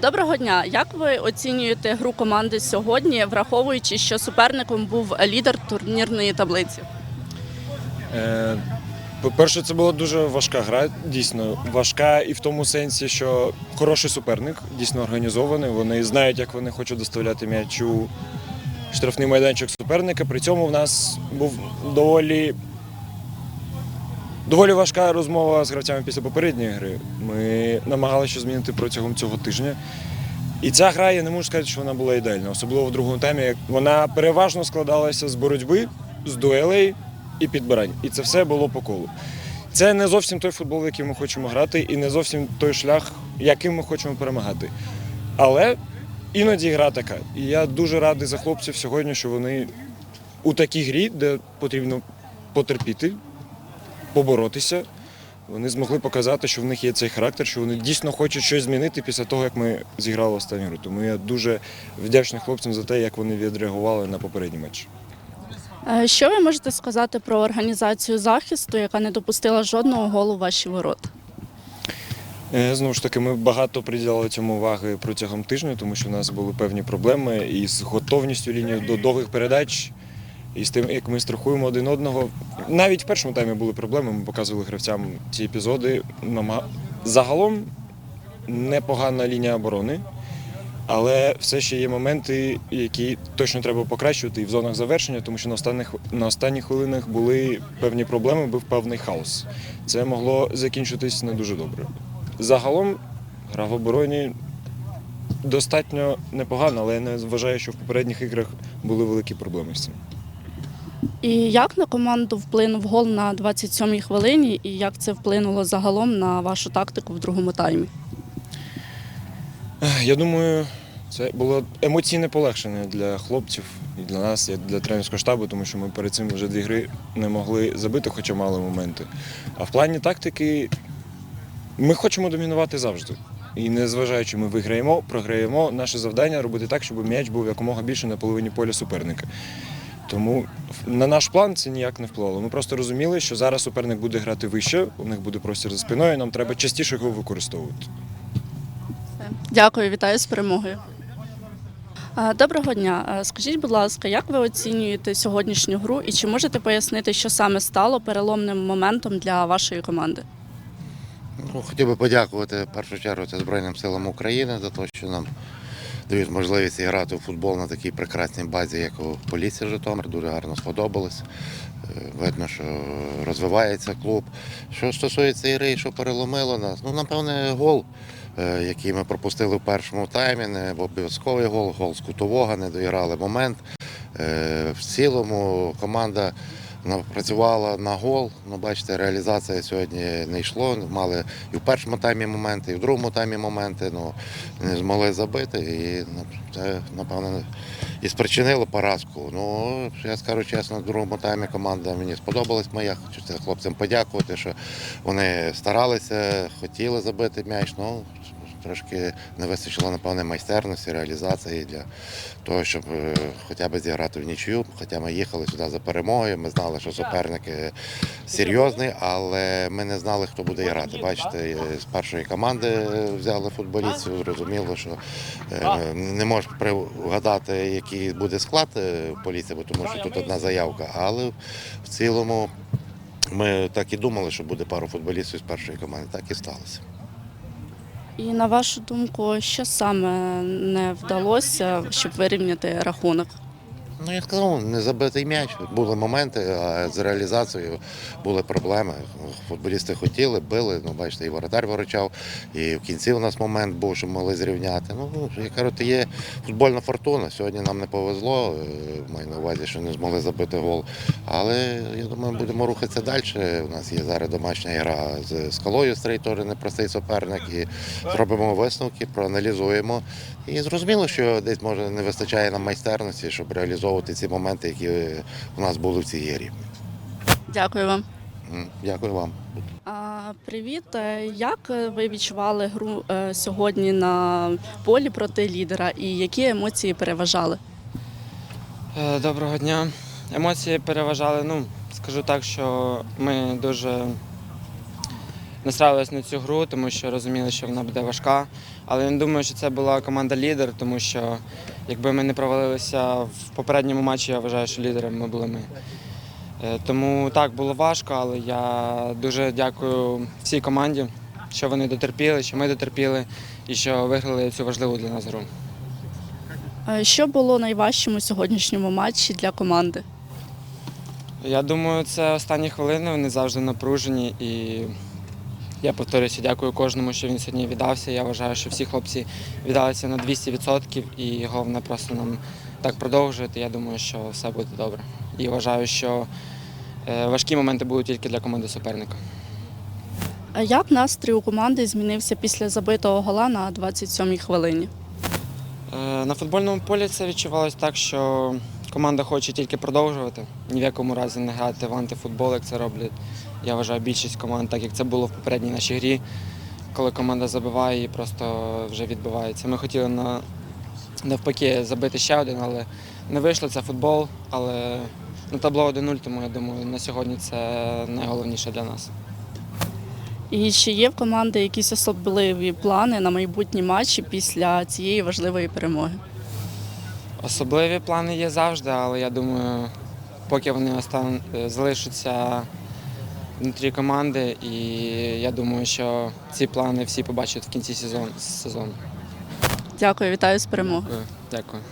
Доброго дня. Як ви оцінюєте гру команди сьогодні, враховуючи, що суперником був лідер турнірної таблиці? Е, По-перше, це була дуже важка гра, дійсно важка і в тому сенсі, що хороший суперник, дійсно організований. Вони знають, як вони хочуть доставляти м'яч у штрафний майданчик суперника. При цьому в нас був доволі, доволі важка розмова з гравцями після попередньої гри. Ми намагалися змінити протягом цього тижня. І ця гра, я не можу сказати, що вона була ідеальна, особливо в другому таймі. Вона переважно складалася з боротьби, з дуелей і підбирань. І це все було по колу. Це не зовсім той футбол, який ми хочемо грати, і не зовсім той шлях, яким ми хочемо перемагати. Але іноді гра така. І я дуже радий за хлопців сьогодні, що вони у такій грі, де потрібно потерпіти, поборотися. Вони змогли показати, що в них є цей характер, що вони дійсно хочуть щось змінити після того, як ми зіграли останню гру. Тому я дуже вдячний хлопцям за те, як вони відреагували на попередній матч. Е, Що ви можете сказати про організацію захисту, яка не допустила жодного голу в ваші ворота? Е, Знову ж таки, ми багато приділяли цьому уваги протягом тижня, тому що в нас були певні проблеми із готовністю лінії до довгих передач, і з тим, як ми страхуємо один одного. Навіть в першому таймі були проблеми. Ми показували гравцям ці епізоди. Загалом непогана лінія оборони, але все ще є моменти, які точно треба покращувати і в зонах завершення, тому що на останніх, на останніх хвилинах були певні проблеми, був певний хаос. Це могло закінчитись не дуже добре. Загалом гра в обороні достатньо непогана, але я не вважаю, що в попередніх іграх були великі проблеми з цим. І як на команду вплинув гол на 27-й хвилині, і як це вплинуло загалом на вашу тактику в другому таймі? Я думаю, це було емоційне полегшення для хлопців і для нас, і для тренерського штабу, тому що ми перед цим вже дві гри не могли забити, хоча мали моменти. А в плані тактики ми хочемо домінувати завжди. І незважаючи, ми виграємо, програємо, наше завдання робити так, щоб м'яч був якомога більше на половині поля суперника. Тому на наш план це ніяк не впливало. Ми просто розуміли, що зараз суперник буде грати вище, у них буде простір за спиною, нам треба частіше його використовувати. Дякую, вітаю з перемогою. Доброго дня. Скажіть, будь ласка, як ви оцінюєте сьогоднішню гру і чи можете пояснити, що саме стало переломним моментом для вашої команди? Ну, хотів би подякувати в першу чергу це Збройним силам України за те, що нам дають можливість грати у футбол на такій прекрасній базі, як у поліції Житомир. Дуже гарно сподобалось. Е, Видно, що розвивається клуб. Що стосується ігри, що переломило нас, ну напевне, гол, е, який ми пропустили в першому таймі, не обов'язковий гол, гол з кутового, не доіграли момент. Е, В цілому команда працювала на гол. Ну, бачите, реалізація сьогодні не йшло. Мали і в першому таймі моменти, і в другому таймі моменти. Ну, не змогли забити. І ну, це, напевно, і спричинило поразку. Ну, я скажу чесно, в другому таймі команда мені сподобалась моя. Хочу це хлопцям подякувати, що вони старалися, хотіли забити м'яч. Ну, Трошки не вистачило, напевне, майстерності, реалізації для того, щоб е, хоча б зіграти в нічию. Хоча ми їхали сюди за перемогою. Ми знали, що суперник е, серйозний, але ми не знали, хто буде грати. Бачите, е, з першої команди взяли футболістів, зрозуміло, що е, не можеш пригадати, який буде склад поліції, бо тому що тут одна заявка. Але в цілому ми так і думали, що буде пару футболістів з першої команди. Так і сталося. І на вашу думку, що саме не вдалося, щоб вирівняти рахунок? Ну, я сказав, не забитий м'яч. Були моменти, а з реалізацією були проблеми. Футболісти хотіли, били. Ну, бачите, і воротар виручав, і в кінці у нас момент був, що могли зрівняти. Ну, я кажу, то є футбольна фортуна. Сьогодні нам не повезло. е, Маю на увазі, що не змогли забити гол. Але я думаю, будемо рухатися далі. У нас є зараз домашня гра з скалою стрій, теж непростий суперник. І зробимо висновки, проаналізуємо. І зрозуміло, що десь може не вистачає нам майстерності, щоб реалізовувати ці моменти, які у нас були в цій грі. Дякую вам. Дякую вам. А, привіт. Е, Як е, ви відчували гру е, сьогодні на полі проти лідера і які емоції переважали? Е, Доброго дня. Емоції переважали. Ну, скажу так, що ми дуже настраювалися на цю гру, тому що розуміли, що вона буде важка. Але я не думаю, що це була команда лідер, тому що якби ми не провалилися в попередньому матчі, я вважаю, що лідером ми були ми. Е, Тому так було важко, але я дуже дякую всій команді, що вони дотерпіли, що ми дотерпіли і що виграли цю важливу для нас гру. Е, Що було найважчим у сьогоднішньому матчі для команди? Я думаю, це останні хвилини, вони завжди напружені і я повторюся, дякую кожному, що він сьогодні віддався. Я вважаю, що всі хлопці віддалися на 200% і головне просто нам так продовжувати. Я думаю, що все буде добре. І вважаю, що е, важкі моменти будуть тільки для команди суперника. А Як настрій у команди змінився після забитого гола на 27-й хвилині? Е, На футбольному полі це відчувалось так, що команда хоче тільки продовжувати, ні в якому разі не грати в антифутбол, як це роблять. Я вважаю більшість команд, так як це було в попередній нашій грі, коли команда забиває і просто вже відбивається. Ми хотіли на, навпаки забити ще один, але не вийшло. Це футбол, але на табло 1-0, тому я думаю, на сьогодні це найголовніше для нас. І чи є в команди якісь особливі плани на майбутні матчі після цієї важливої перемоги? Особливі плани є завжди, але я думаю, поки вони е, залишаться внутрі команди, і я думаю, що ці плани всі побачать в кінці сезону. Дякую, вітаю з перемогою. Дякую. Дякую.